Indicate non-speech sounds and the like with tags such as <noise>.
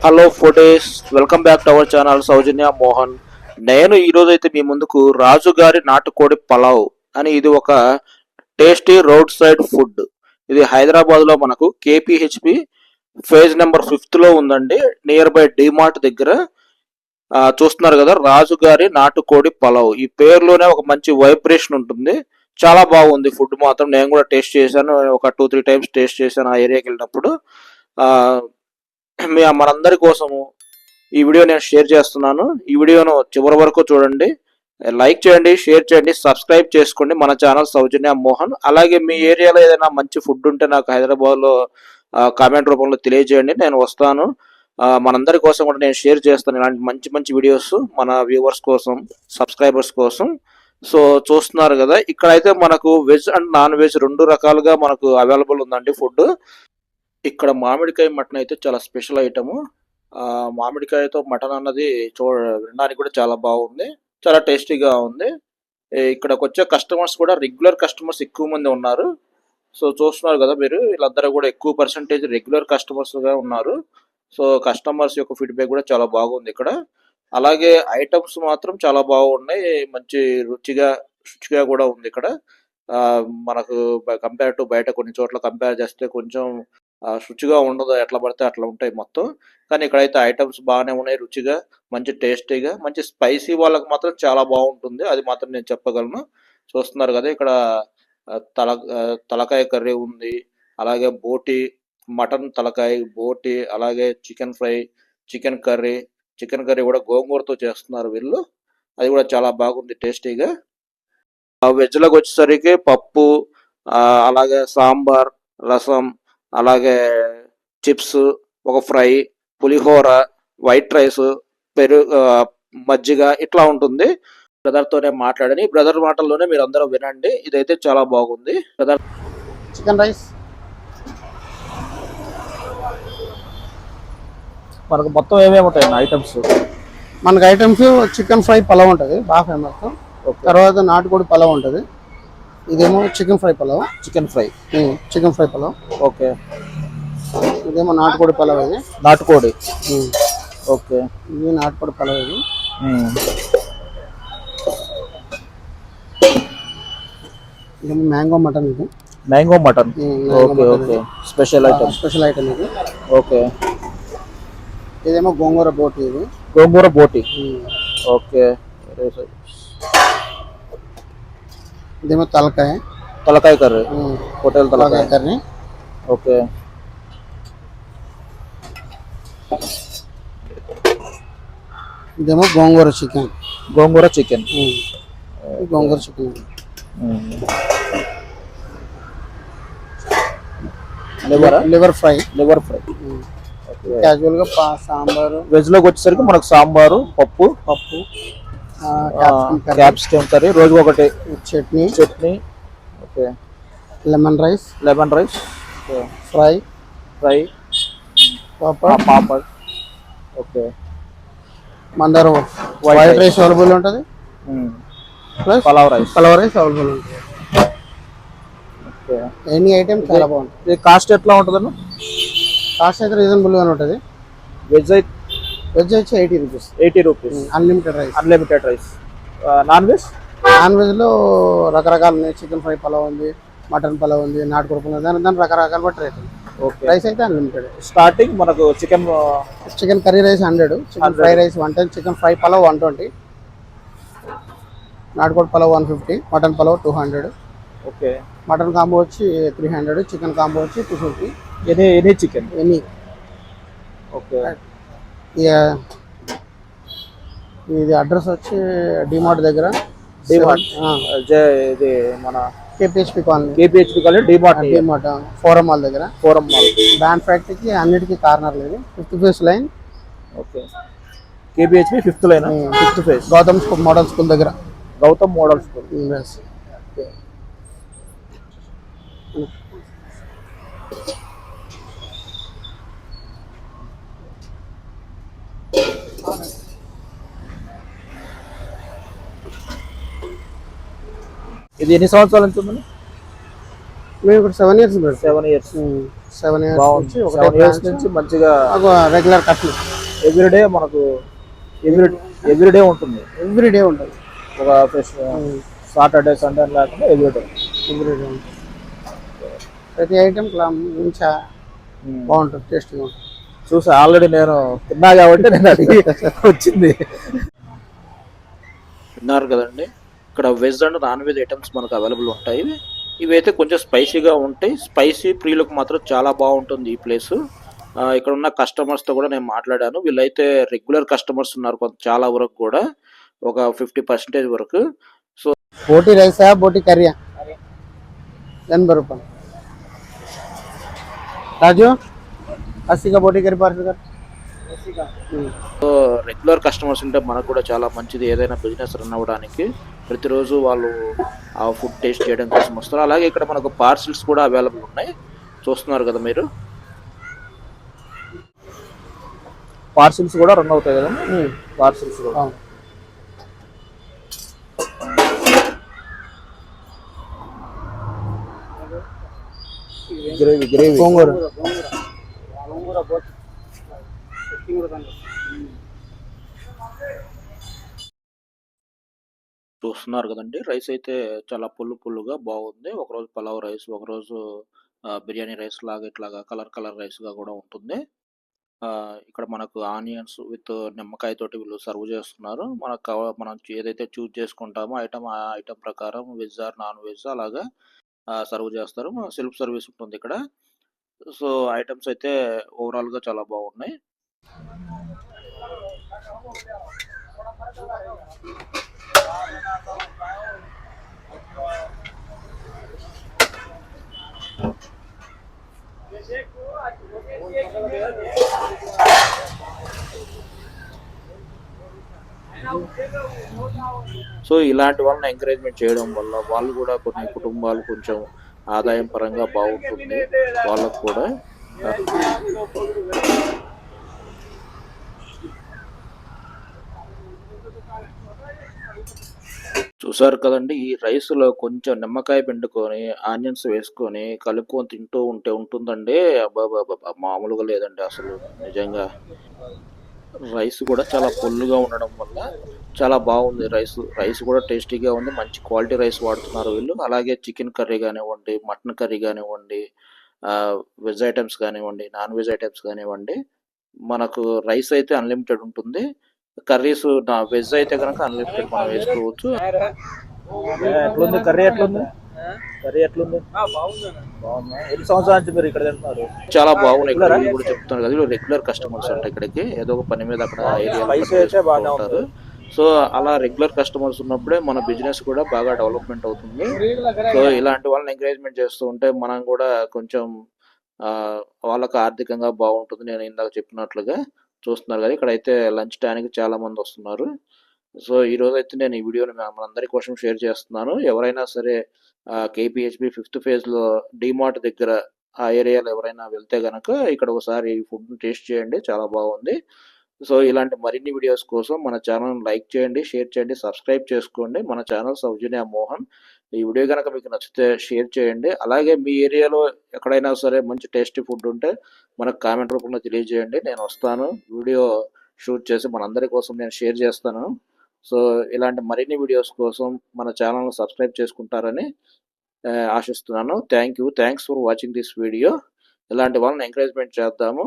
Hello ఫోటేస్ welcome back to our channel Soujanya Mohan నేను ఈరోజు అయితే మీ ముందుకు రాజుగారి నాటుకోడి పలావ్ అని ఇది ఒక టేస్టీ రోడ్ సైడ్ ఫుడ్ ఇది హైదరాబాద్లో మనకు కేపీహెచ్పి ఫేజ్ నెంబర్ ఫిఫ్త్లో ఉందండి. నియర్ బై డిమార్ట్ దగ్గర చూస్తున్నారు కదా రాజుగారి నాటుకోడి పలావ్. ఈ పేరులోనే ఒక మంచి వైబ్రేషన్ ఉంటుంది. చాలా బాగుంది ఫుడ్ మాత్రం. నేను కూడా టేస్ట్ చేశాను. ఒక టూ త్రీ టైమ్స్ టేస్ట్ చేశాను ఆ ఏరియాకి వెళ్ళినప్పుడు. మీ మనందరి కోసము ఈ వీడియో నేను షేర్ చేస్తున్నాను. ఈ వీడియోను చివరి వరకు చూడండి. లైక్ చేయండి షేర్ చేయండి సబ్స్క్రైబ్ చేసుకోండి మన ఛానల్ సౌజన్య మోహన్. అలాగే మీ ఏరియాలో ఏదైనా మంచి ఫుడ్ ఉంటే నాకు హైదరాబాద్లో కామెంట్ రూపంలో తెలియజేయండి. నేను వస్తాను. మనందరి కోసం కూడా నేను షేర్ చేస్తాను ఇలాంటి మంచి మంచి వీడియోస్ మన వ్యూవర్స్ కోసం సబ్స్క్రైబర్స్ కోసం. సో చూస్తున్నారు కదా ఇక్కడైతే మనకు వెజ్ అండ్ నాన్ వెజ్ రెండు రకాలుగా మనకు అవైలబుల్ ఉందండి ఫుడ్ ఇక్కడ మామిడికాయ మటన్ అయితే చాలా స్పెషల్ ఐటము. ఆ, మామిడికాయతో మటన్ అన్నది చూ వినడానికి కూడా చాలా బాగుంది. చాలా టేస్టీగా ఉంది. ఇక్కడకు వచ్చే కస్టమర్స్ కూడా రెగ్యులర్ కస్టమర్స్ ఎక్కువ మంది ఉన్నారు. సో చూస్తున్నారు కదా మీరు వీళ్ళందరూ కూడా ఎక్కువ పర్సంటేజ్ రెగ్యులర్ కస్టమర్స్గా ఉన్నారు. సో కస్టమర్స్ యొక్క ఫీడ్బ్యాక్ కూడా చాలా బాగుంది ఇక్కడ. అలాగే ఐటమ్స్ మాత్రం చాలా బాగున్నాయి. మంచి రుచిగా రుచిగా కూడా ఉంది ఇక్కడ. ఆ, మనకు కంపేర్ టు బయట కొన్ని చోట్ల కంపేర్ చేస్తే కొంచెం శుచిగా ఉండదు ఎట్లా పడితే అట్లా ఉంటాయి మొత్తం. కానీ ఇక్కడైతే ఐటమ్స్ బాగానే ఉన్నాయి రుచిగా మంచి టేస్టీగా మంచి స్పైసీ వాళ్ళకి మాత్రం చాలా బాగుంటుంది. అది మాత్రం నేను చెప్పగలను. చూస్తున్నారు కదా ఇక్కడ తల తలకాయ కర్రీ ఉంది అలాగే బోటి మటన్ తలకాయ బోటి అలాగే chicken fry chicken curry chicken curry కూడా గోంగూరతో చేస్తున్నారు వీళ్ళు. అది కూడా చాలా బాగుంది టేస్టీగా. వెజ్ వచ్చేసరికి పప్పు అలాగే సాంబార్ రసం అలాగే చిప్స్ ఒక ఫ్రై పులిహోర వైట్ రైస్ పెరుగు మజ్జిగ ఇట్లా ఉంటుంది. బ్రదర్ తోనే మాట్లాడని బ్రదర్ మాటల్లోనే మీరు అందరూ వినండి. ఇదైతే చాలా బాగుంది. బ్రదర్ చికెన్ రైస్ మనకు మొత్తం ఏమేమి ఉంటాయి ఐటమ్స్ మనకి ఐటమ్స్ చికెన్ ఫ్రై పలావ్ ఉంటుంది. బాగా ఫేమస్ తర్వాత నాటుకోడి పలావ్ ఉంటుంది. ఇదేమో chicken fry pulao chicken fry chicken fry pulao okay. ఇదేమో నాటుకోడి పలావ్ ఇది. నాటుకోడి. ఓకే. ఇది నాటుకోడి పలావ్ ఇది. ఇదేమో మ్యాంగో మటన్ ఇది. Mango mutton okay okay. Special item special item ఇది. ఓకే. ఇదేమో గోంగూర బోటి ఇది. గోంగూర బోటి. ఓకే. ఇదేమో తలకాయ. తలకాయ కర్రీ. హోటల్ తలకాయ. కర్రీ. ఓకే. ఇదేమో గోంగూర చికెన్. గోంగూర చికెన్. గోంగూర chicken. లివరా? Liver fry. Liver fry. క్యాజువల్గా పా సాంబారు. వెజ్లోకి వచ్చేసరికి మనకు సాంబారు పప్పు. పప్పు. క్యాప్సికమ్ కర్రీ, రోజు ఒకటి. Chutney chutney okay lemon rice lemon rice fry fry papad papad okay మందారం White వైట్. రైస్ అవైలబుల్ ఉంటుంది? Plus pulao rice pulao rice available ఉంటుంది. ఓకే ఎనీ ఐటమ్ చాలా బాగుంటుంది. కాస్ట్ ఎట్లా ఉంటుందన్న? కాస్ట్ అయితే రీజనబుల్ గానే ఉంటుంది. వెజ్ అయితే వెజ్ వచ్చి eighty rupees eighty rupees unlimited rice unlimited rice non veg non వెజ్లో రకరకాలు ఉన్నాయి. చికెన్ ఫ్రై పలావ్ ఉంది మటన్ పలావ్ ఉంది నాటుకోడి పలావ్ దాని దాని రకరకాల బట్టి రేట్ ఓకే రైస్ అయితే అన్లిమిటెడ్ స్టార్టింగ్ మనకు chicken chicken curry rice hundred chicken fry rice one ten chicken fry pulao one twenty నాటుకోడి pulao one fifty mutton pulao two hundred okay mutton combo వచ్చి త్రీ హండ్రెడ్ చికెన్ కాంబో వచ్చి two fifty any any chicken ఎన్ని okay ఇది address వచ్చి డిమార్ట్ దగ్గర. డిమార్ట్. ఇది మన KPHB colony. KPHB college DMart DMart Forum mall దగ్గర. Forum mall. బ్యాండ్ ఫ్యాక్టరీకి అన్నిటికీ కార్నర్ లేదు. Fifth phase line okay. KPHB fifth line fifth phase Gautam school model school దగ్గర. Gautam model school. Yes. ఇది ఎన్ని సంవత్సరాల నుంచి ఉందండి మేము ఇప్పుడు సెవెన్ ఇయర్స్ పెడతాం సెవెన్ ఇయర్స్ సెవెన్ ఇయర్స్ నుంచి ఒకటే సెవెన్ ఇయర్స్. నుంచి మంచిగా రెగ్యులర్ కట్లు ఎవ్రీడే మనకు ఎవ్రీ ఎవ్రీడే ఉంటుంది. ఎవ్రీ డే ఉంటుంది. ఒక ఫెస్ట్ సాటర్డే సండే అని లేకుండా ఎవ్రీడే ఎవ్రీ డే ఉంటుంది. ప్రతి ఐటమ్ మంచిగా బాగుంటుంది టేస్ట్గా ఉంటుంది. చూసా ఆల్రెడీ నేను తిన్నా కాబట్టి నేను అడిగి <laughs> వచ్చింది. విన్నారు కదండి. ఇక్కడ veg and non veg items మనకు అవైలబుల్ ఉంటాయి. ఇవైతే కొంచెం స్పైసీగా ఉంటాయి. స్పైసీ ప్రియులకు మాత్రం చాలా బాగుంటుంది ఈ ప్లేస్. ఇక్కడ ఉన్న కస్టమర్స్తో కూడా నేను మాట్లాడాను. వీళ్ళైతే రెగ్యులర్ కస్టమర్స్ ఉన్నారు కొంత చాలా వరకు కూడా. ఒక ఫిఫ్టీ పర్సెంటేజ్ వరకు. సో బోటి రైసా బోటి కర్రీ ఎనభై రూపాయలు. రాజు అస్సీగా బోటి curry parcel so regular customers ఉంటే మనకు కూడా చాలా మంచిది ఏదైనా బిజినెస్ రన్ అవ్వడానికి. ప్రతిరోజు వాళ్ళు ఆ ఫుడ్ టేస్ట్ చేయడం కోసం వస్తారు. అలాగే ఇక్కడ మనకు పార్సిల్స్ కూడా అవైలబుల్ ఉన్నాయి. చూస్తున్నారు కదా మీరు? పార్సిల్స్ కూడా రన్ అవుతాయి కదా? పార్సిల్స్ కూడా. Gravy gravy. గోంగూర. చూస్తున్నారు కదండి. రైస్ అయితే చాలా పుల్లు పుల్లుగా బాగుంది. ఒకరోజు పలావ్ రైస్ ఒకరోజు బిర్యానీ రైస్ లాగా ఇట్లాగా కలర్ కలర్ రైస్గా కూడా ఉంటుంది. ఆ, ఇక్కడ మనకు ఆనియన్స్ విత్ నిమ్మకాయ తోటి వీళ్ళు సర్వ్ చేస్తున్నారు. మనకు మనం ఏదైతే చూజ్ చేసుకుంటామో ఐటమ్ ఆ ఐటమ్ ప్రకారం వెజ్ ఆర్ నాన్ వెజ్ అలాగా సర్వ్ చేస్తారు. సెల్ఫ్ సర్వీస్ ఉంటుంది ఇక్కడ. సో ఐటమ్స్ అయితే ఓవరాల్గా చాలా బాగున్నాయి. సో ఇలాంటి వాళ్ళని ఎంకరేజ్మెంట్ చేయడం వల్ల వాళ్ళు కూడా కొన్ని కుటుంబాలు కొంచెం ఆదాయం పరంగా బాగుంటుంది. వాళ్ళకు కూడా చూసారు కదండి ఈ రైస్లో కొంచెం నిమ్మకాయ పిండుకొని ఆనియన్స్ వేసుకొని కలుపుకొని తింటూ ఉంటే ఉంటుందండి. అబ్బాబాబా మామూలుగా లేదండి అసలు నిజంగా. రైస్ కూడా చాలా పొల్లుగా ఉండడం వల్ల చాలా బాగుంది రైస్. రైస్ కూడా టేస్టీగా ఉంది మంచి క్వాలిటీ రైస్ వాడుతున్నారు వీళ్ళు. అలాగే చికెన్ కర్రీ కానివ్వండి మటన్ కర్రీ కానివ్వండి వెజ్ ఐటమ్స్ కానివ్వండి నాన్ వెజ్ ఐటమ్స్ కానివ్వండి మనకు రైస్ అయితే అన్లిమిటెడ్ ఉంటుంది. కర్రీస్ నా వెజ్ అయితే కనుక అన్లిమిటెడ్ మనం వేసుకోవచ్చు. ఎట్లుంది? కర్రీ ఎట్లుంది? కర్రీ ఎట్లుంది? బాగుందా ఎన్ని సంవత్సరాల నుంచి మీరు ఇక్కడ తింటున్నారు? చాలా బాగున్నాయి. ఇక్కడ కూడా చెప్తున్నారు కదా వీళ్ళు రెగ్యులర్ కస్టమర్స్ అంట ఇక్కడికి. ఏదో ఒక పని మీద అక్కడ బాగానే ఉంటారు. సో అలా రెగ్యులర్ కస్టమర్స్ ఉన్నప్పుడే మన బిజినెస్ కూడా బాగా డెవలప్మెంట్ అవుతుంది. సో ఇలాంటి వాళ్ళని ఎంకరేజ్మెంట్ చేస్తూ ఉంటే మనం కూడా కొంచెం ఆ, వాళ్ళకి ఆర్థికంగా బాగుంటుంది. నేను ఇందాక చెప్పినట్లుగా. చూస్తున్నారు కదా ఇక్కడైతే లంచ్ టైంకి చాలా మంది వస్తున్నారు. సో ఈ రోజు అయితే నేను ఈ వీడియోని మనందరి కోసం షేర్ చేస్తున్నాను. ఎవరైనా సరే కేపీహెచ్బి ఫిఫ్త్ ఫేజ్లో డిమార్ట్ దగ్గర ఆ ఏరియాలో ఎవరైనా వెళ్తే గనక ఇక్కడ ఒకసారి ఫుడ్ టేస్ట్ చేయండి చాలా బాగుంది. సో ఇలాంటి మరిన్ని వీడియోస్ కోసం మన ఛానల్ లైక్ చేయండి షేర్ చేయండి సబ్స్క్రైబ్ చేసుకోండి. మన ఛానల్ సౌజన్య మోహన్. ఈ వీడియో కనుక మీకు నచ్చితే షేర్ చేయండి. అలాగే మీ ఏరియాలో ఎక్కడైనా సరే మంచి టేస్టీ ఫుడ్ ఉంటే మనకు కామెంట్ రూపంలో తెలియజేయండి. నేను వస్తాను. వీడియో షూట్ చేసి మనందరి కోసం నేను షేర్ చేస్తాను. సో ఇలాంటి మరిన్ని వీడియోస్ కోసం మన ఛానల్ని సబ్స్క్రైబ్ చేసుకుంటారని ఆశిస్తున్నాను. Thank you. Thanks for watching this video. ఇలాంటి వాళ్ళని ఎంకరేజ్మెంట్ చేద్దాము.